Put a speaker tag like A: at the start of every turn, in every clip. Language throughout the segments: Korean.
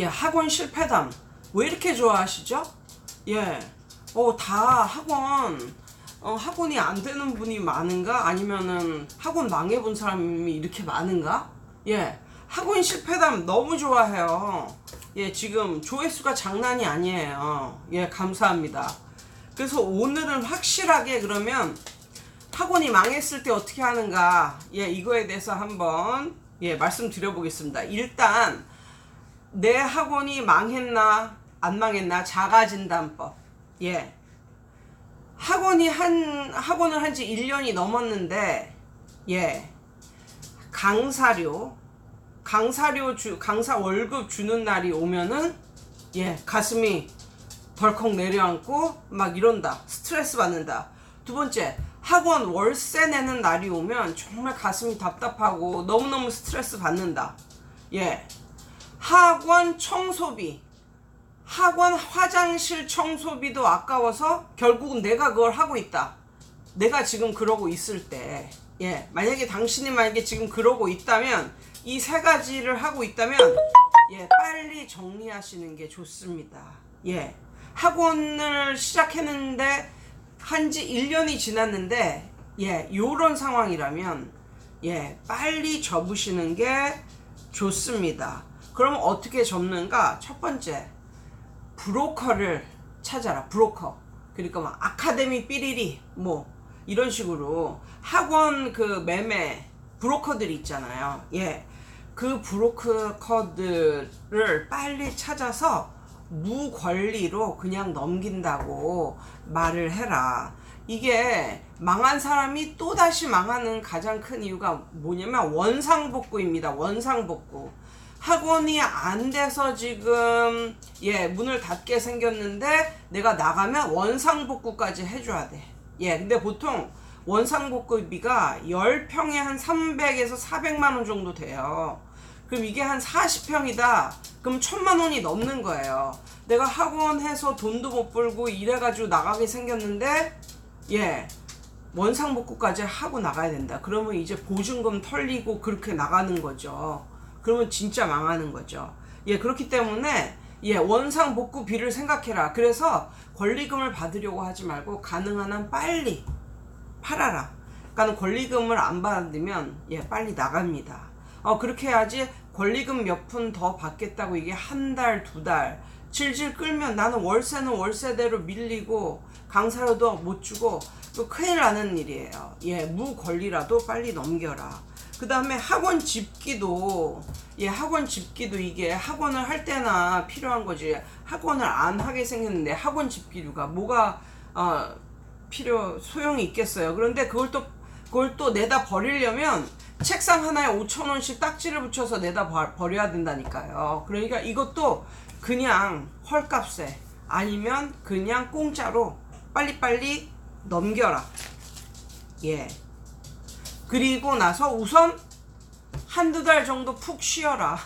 A: 예, 학원 실패담. 왜 이렇게 좋아하시죠? 예. 어, 다 학원, 어, 학원이 안 되는 분이 많은가? 아니면은 학원 망해본 사람이 이렇게 많은가? 예. 학원 실패담 너무 좋아해요. 예, 지금 조회수가 장난이 아니에요. 예, 감사합니다. 그래서 오늘은 확실하게 그러면 학원이 망했을 때 어떻게 하는가? 예, 이거에 대해서 한번 예, 말씀드려 보겠습니다. 일단 내 학원이 망했나 안 망했나 자가진단법. 예. 학원이 한 학원을 한 지 1년이 넘었는데 예. 강사료 강사료 주 강사 월급 주는 날이 오면은 예, 가슴이 덜컥 내려앉고 막 이런다. 스트레스 받는다. 두 번째, 학원 월세 내는 날이 오면 정말 가슴이 답답하고 너무너무 스트레스 받는다. 예. 학원 청소비. 학원 화장실 청소비도 아까워서 결국은 내가 그걸 하고 있다. 내가 지금 그러고 있을 때, 예, 만약에 당신이 만약에 지금 그러고 있다면, 이 세 가지를 하고 있다면, 예, 빨리 정리하시는 게 좋습니다. 예, 학원을 시작했는데, 한 지 1년이 지났는데, 예, 요런 상황이라면, 예, 빨리 접으시는 게 좋습니다. 그럼 어떻게 접는가? 첫 번째, 브로커를 찾아라. 브로커. 그러니까 막 아카데미 삐리리 뭐 이런 식으로 학원 그 매매 브로커들이 있잖아요. 예. 그 브로커들을 빨리 찾아서 무권리로 그냥 넘긴다고 말을 해라. 이게 망한 사람이 또다시 망하는 가장 큰 이유가 뭐냐면 원상복구입니다. 원상복구. 학원이 안 돼서 지금 예 문을 닫게 생겼는데 내가 나가면 원상복구까지 해줘야 돼. 예 근데 보통 원상복구비가 10평에 한 300에서 400만 원 정도 돼요. 그럼 이게 한 40평이다. 그럼 1000만 원이 넘는 거예요. 내가 학원 해서 돈도 못 벌고 이래가지고 나가게 생겼는데 예 원상복구까지 하고 나가야 된다. 그러면 이제 보증금 털리고 그렇게 나가는 거죠. 그러면 진짜 망하는 거죠. 예, 그렇기 때문에 예, 원상 복구 비를 생각해라. 그래서 권리금을 받으려고 하지 말고 가능한 한 빨리 팔아라. 그러니까 권리금을 안 받으면 예, 빨리 나갑니다. 어, 그렇게 해야지 권리금 몇 푼 더 받겠다고 이게 한 달, 두 달 질질 끌면 나는 월세는 월세대로 밀리고 강사료도 못 주고 또 큰일 나는 일이에요. 예, 무권리라도 빨리 넘겨라. 그 다음에 학원 집기도 예 학원 집기도 이게 학원을 할 때나 필요한 거지. 학원을 안 하게 생겼는데 학원 집기류가 뭐가 어 필요 소용이 있겠어요. 그런데 그걸 또 그걸 또 내다 버리려면 책상 하나에 5천 원씩 딱지를 붙여서 내다 버- 버려야 된다니까요. 그러니까 이것도 그냥 헐값에 아니면 그냥 공짜로 빨리빨리 넘겨라. 예 그리고 나서 우선 한두 달 정도 푹 쉬어라.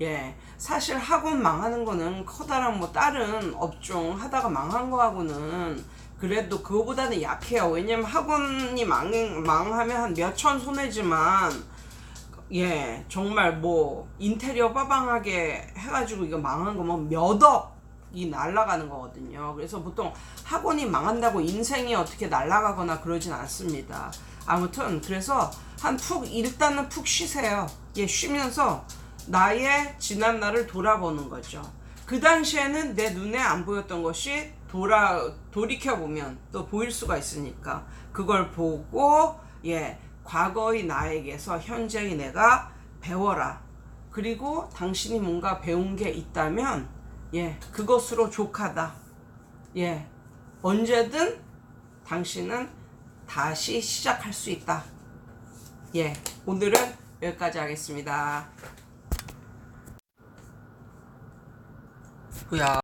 A: 예. 사실 학원 망하는 거는 커다란 뭐 다른 업종 하다가 망한 거하고는 그래도 그거보다는 약해요. 왜냐면 학원이 망, 망하면 한 몇천 손해지만 예, 정말 뭐 인테리어 빠방하게 해가지고 이거 망한 거면 몇 억이 날아가는 거거든요. 그래서 보통 학원이 망한다고 인생이 어떻게 날아가거나 그러진 않습니다. 아무튼 그래서 한 푹 일단은 푹 쉬세요. 예, 쉬면서 나의 지난 날을 돌아보는 거죠. 그 당시에는 내 눈에 안 보였던 것이 돌아 돌이켜 보면 또 보일 수가 있으니까 그걸 보고 예 과거의 나에게서 현재의 내가 배워라. 그리고 당신이 뭔가 배운 게 있다면 예 그것으로 족하다. 예 언제든 당신은 다시 시작할 수 있다. 예 오늘은 여기까지 하겠습니다. 뭐야?